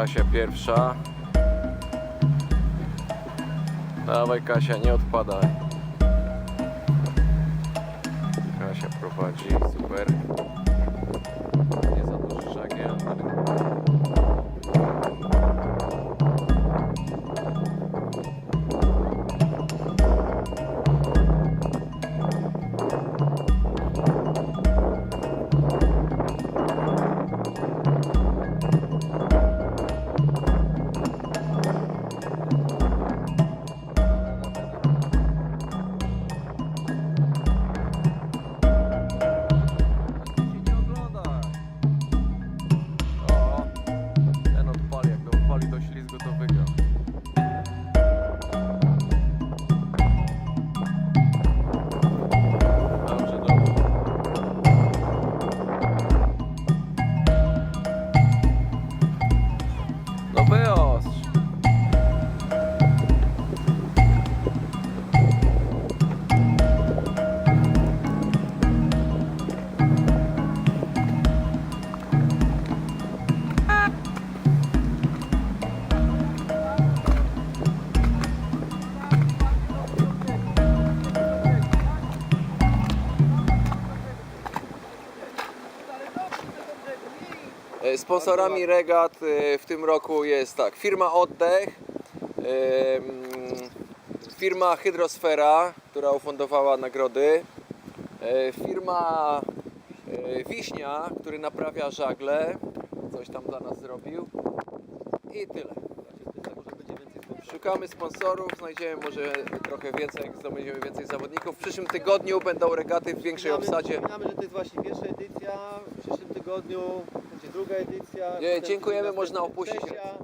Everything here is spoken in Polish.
Kasia pierwsza. Dawaj Kasia, nie odpadaj. provar de super. Ślizgu to wygra. Sponsorami regat e, w tym roku jest tak, firma Oddech, e, firma Hydrosfera, która ufundowała nagrody, e, firma e, Wiśnia, który naprawia żagle, coś tam dla nas zrobił i tyle. Szukamy sponsorów, znajdziemy może trochę więcej, jak zdobędziemy więcej zawodników. W przyszłym tygodniu będą regaty w większej obsadzie. Wspominamy, że to jest właśnie pierwsza edycja. W przyszłym tygodniu będzie druga edycja. Nie, potem dziękujemy, następna można opuścić. trzecia.